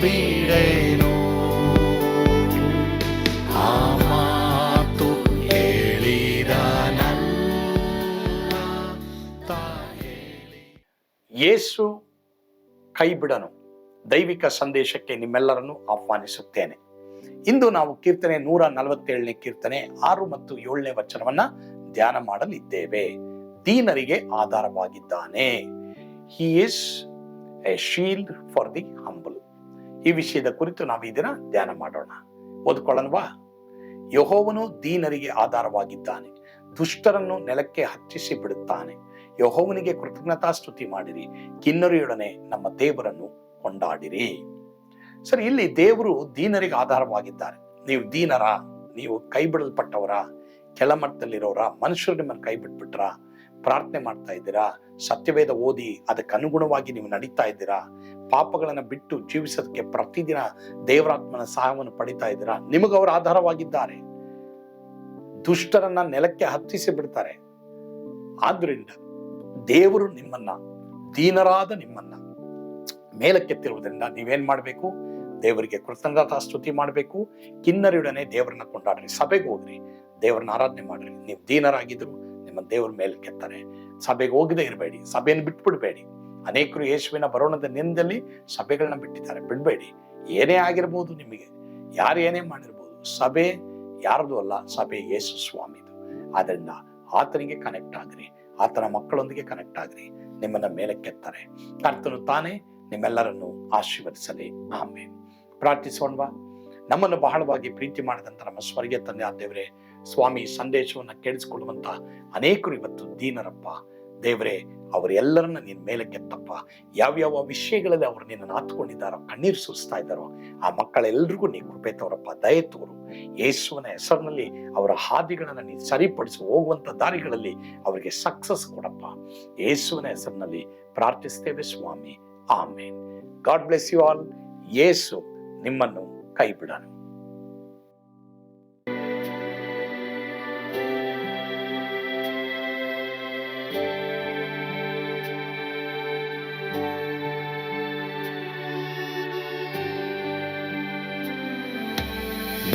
ಬಿಡೇನು? ಆ ಮಾತು ಹೇಳಿದ ಯೇಸು ಕೈ ಬಿಡನು ದೈವಿಕ ಸಂದೇಶಕ್ಕೆ ನಿಮ್ಮೆಲ್ಲರನ್ನು ಆಹ್ವಾನಿಸುತ್ತೇನೆ. ಇಂದು ನಾವು ಕೀರ್ತನೆ ನೂರ ನಲವತ್ತೇಳನೇ ಕೀರ್ತನೆ ಆರು ಮತ್ತು ಏಳನೇ ವಚನವನ್ನ ಧ್ಯಾನ ಮಾಡಲಿದ್ದೇವೆ. ದೀನರಿಗೆ ಆಧಾರವಾಗಿದ್ದಾನೆ. He is a shield for the humble ಈ ವಿಷಯದ ಕುರಿತು ನಾವು ಈ ದಿನ ಧ್ಯಾನ ಮಾಡೋಣ. ಓದ್ಕೊಳ್ಳೋಣವಾ ಯಹೋವನು ದೀನರಿಗೆ ಆಧಾರವಾಗಿದ್ದಾನೆ. ದುಷ್ಟರನ್ನು ನೆಲಕ್ಕೆ ಹಚ್ಚಿಸಿ ಬಿಡುತ್ತಾನೆ. ಯಹೋವನಿಗೆ ಕೃತಜ್ಞತಾ ಸ್ತುತಿ ಮಾಡಿರಿ. ಕಿನ್ನರಿಯೊಡನೆ ನಮ್ಮ ದೇವರನ್ನು ಕೊಂಡಾಡಿರಿ. ಸರಿ, ಇಲ್ಲಿ ದೇವರು ದೀನರಿಗೆ ಆಧಾರವಾಗಿದ್ದಾರೆ. ನೀವು ದೀನರ, ನೀವು ಕೈ ಬಿಡಲ್ಪಟ್ಟವರ ಕೆಳಮಟ್ಟದಲ್ಲಿರೋರ, ಮನುಷ್ಯರು ನಿಮ್ಮನ್ನು ಕೈ ಬಿಟ್ಬಿಟ್ರ ಪ್ರಾರ್ಥನೆ ಮಾಡ್ತಾ ಇದ್ದೀರಾ, ಸತ್ಯವೇದ ಓದಿ ಅದಕ್ಕೆ ಅನುಗುಣವಾಗಿ ನೀವು ನಡೀತಾ ಇದ್ದೀರಾ ಪಾಪಗಳನ್ನ ಬಿಟ್ಟು ಜೀವಿಸೋದಕ್ಕೆ ಪ್ರತಿದಿನ ದೇವರಾತ್ಮನ ಸಹಾಯವನ್ನು ಪಡಿತಾ ಇದ್ದೀರಾ? ಅವರು ಆಧಾರವಾಗಿದ್ದಾರೆ. ದುಷ್ಟರನ್ನ ನೆಲಕ್ಕೆ ಹತ್ತಿಸಿ ಬಿಡ್ತಾರೆ. ಆದ್ರಿಂದ ದೇವರು ನಿಮ್ಮನ್ನ, ದೀನರಾದ ನಿಮ್ಮನ್ನ ಮೇಲಕ್ಕೆತ್ತಿರುವುದರಿಂದ ನೀವೇನ್ ಮಾಡಬೇಕು? ದೇವರಿಗೆ ಕೃತಜ್ಞತಾ ಸ್ತುತಿ ಮಾಡಬೇಕು. ಕಿನ್ನರಿಯೊಡನೆ ದೇವರನ್ನ ಕೊಂಡಾಡ್ರಿ. ಸಭೆಗೆ ಹೋಗ್ರಿ. ದೇವರನ್ನ ಆರಾಧನೆ ಮಾಡ್ರಿ. ನೀವು ದೀನರಾಗಿದ್ರು ನಿಮ್ಮ ದೇವರ ಮೇಲಕ್ಕೆತ್ತಾರೆ. ಸಭೆಗೆ ಹೋಗದೆ ಇರಬೇಡಿ. ಸಭೆಯನ್ನು ಬಿಟ್ಬಿಡ್ಬೇಡಿ. ಅನೇಕರು ಯೇಸುವಿನ ಬರೋಣದ ನಿಂದಲ್ಲಿ ಸಭೆಗಳನ್ನ ಬಿಟ್ಟಿದ್ದಾರೆ. ಬಿಡ್ಬೇಡಿ. ಏನೇ ಆಗಿರ್ಬೋದು ನಿಮಗೆ. ಯಾರು ಏನೇ ಮಾಡಿರ್ಬೋದು. ಸಭೆ ಯಾರದು ಅಲ್ಲ, ಸಭೆ ಯೇಸು ಸ್ವಾಮಿದು. ಆದ್ರಿಂದ ಆತನಿಗೆ ಕನೆಕ್ಟ್ ಆಗ್ರಿ. ಆತನ ಮಕ್ಕಳೊಂದಿಗೆ ಕನೆಕ್ಟ್ ಆಗ್ರಿ. ನಿಮ್ಮನ್ನ ಮೇಲಕ್ಕೆತ್ತಾರೆ ಕರ್ತನು ತಾನೇ ನಿಮ್ಮೆಲ್ಲರನ್ನು ಆಶೀರ್ವದಿಸಲಿ. ಆಮೇಲೆ ಪ್ರಾರ್ಥಿಸೋಣವಾ? ನಮ್ಮನ್ನು ಬಹಳವಾಗಿ ಪ್ರೀತಿ ಮಾಡಿದಂತ ನಮ್ಮ ಸ್ವರ್ಗೀಯ ತಂದೆ ಆ ದೇವರೇ ಸ್ವಾಮಿ ಸಂದೇಶವನ್ನ ಕೇಳಿಸಿಕೊಳ್ಳುವಂತ ಅನೇಕರು ಇವತ್ತು ದೀನರಪ್ಪ. ದೇವರೇ ಅವರೆಲ್ಲರನ್ನ ನೀನ್ ಮೇಲಕ್ಕೆತ್ತಪ್ಪ ಯಾವ್ಯಾವ ವಿಷಯಗಳಲ್ಲಿ ಅವರು ನಿನ್ನನ್ನು ಹತ್ಕೊಂಡಿದ್ದಾರೋ ಕಣ್ಣೀರು ಸುರಿಸ್ತಾ ಇದ್ದಾರೋ, ಆ ಮಕ್ಕಳೆಲ್ಲರಿಗೂ ನೀ ಕೃಪೆ ತೋರಪ್ಪ, ದಯೆ ತೋರು. ಯೇಸುವನ ಹೆಸರಿನಲ್ಲಿ ಅವರ ಹಾದಿಗಳನ್ನ ನೀನು ಸರಿಪಡಿಸಿ ಹೋಗುವಂತ ದಾರಿಗಳಲ್ಲಿ ಅವರಿಗೆ ಸಕ್ಸಸ್ ಕೊಡಪ್ಪ. ಯೇಸುವನ ಹೆಸರಿನಲ್ಲಿ ಪ್ರಾರ್ಥಿಸ್ತೇವೆ ಸ್ವಾಮಿ. Amen. God bless you all ಯೇಸು ನಿಮ್ಮನ್ನು ಕೈ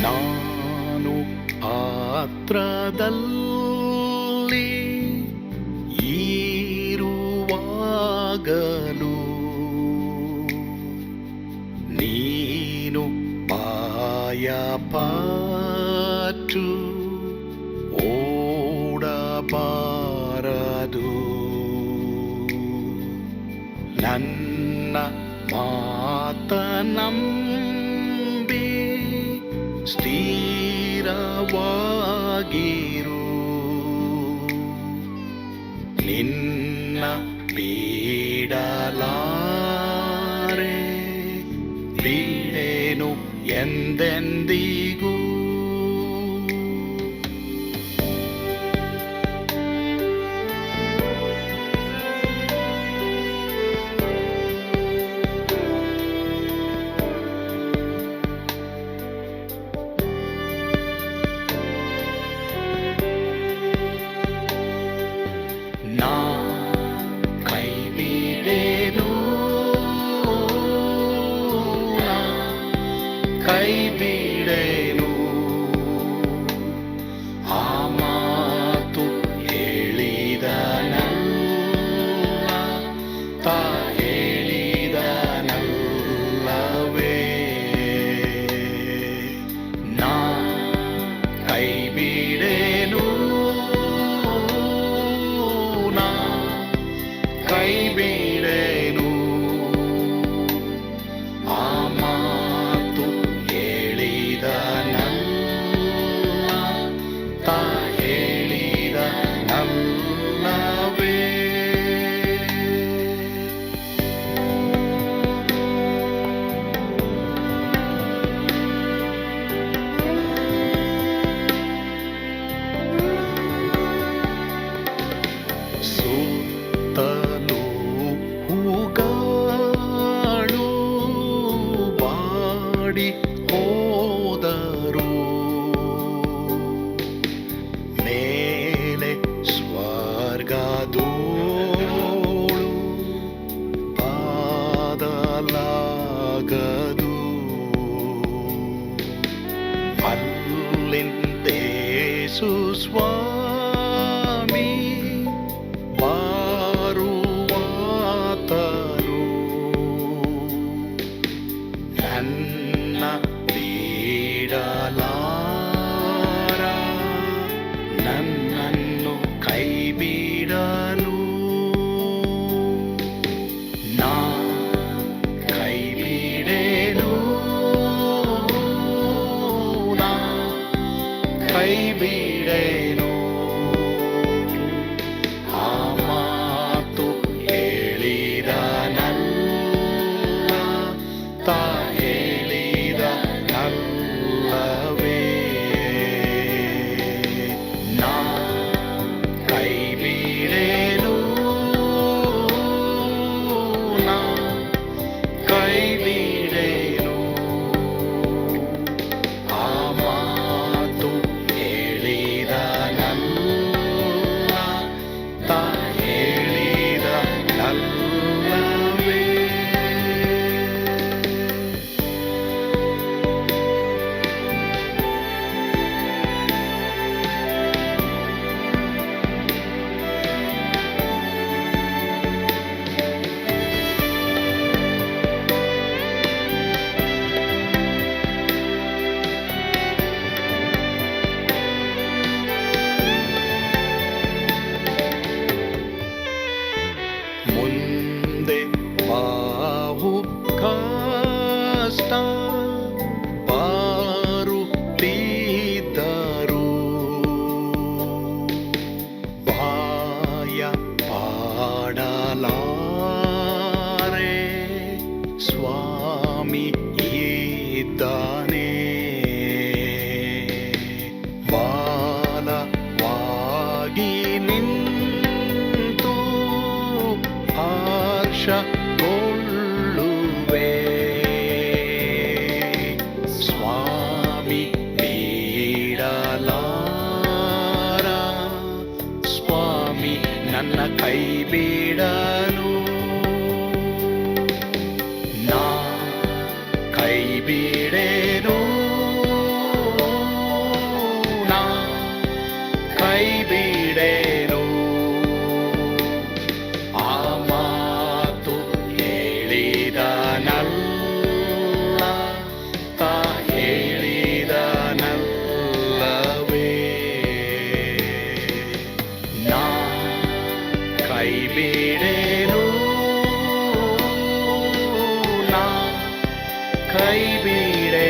ನಾನು ಪಾತ್ರದಲ್ಲಿ ಈರುವಾಗಲು ನೀನು ಪಾಯ ಪಾಟು ಓಡಬಾರದು ನನ್ನ ಮಾತನಂಬಿ ಸ್ಥಿರವಾಗಿರು. ನಿನ್ನ ಬೀಡಲಾರೆ ಬೀಡೇನು ಎಂದೆಂದಿಗೂ ಕೈ ಸುತ್ತಲೂ ಹೂಗಾಳು ಬಾಡಿ ಹೋದರು ಮೇಲೆ ಸ್ವರ್ಗದೋಳು ಬಾದಲಾಗದು ಅಲ್ಲಿಂದೇ ಸುಸ್ವಾ here. Russia. ಹೇಳಿದನಲ್ಲ ತಾ ಹೇಳಿದನಲ್ಲವೇ. ನಾ ಕೈ ಬಿಡೆನು ನಾ ಕೈ ಬಿಡೆ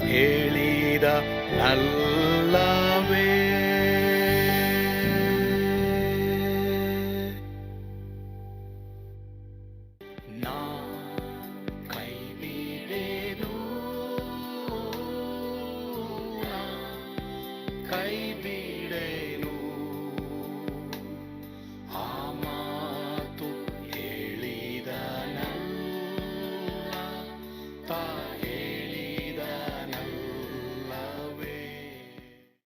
எளித நல்லாவே. கைவிடேனோ. கைவிட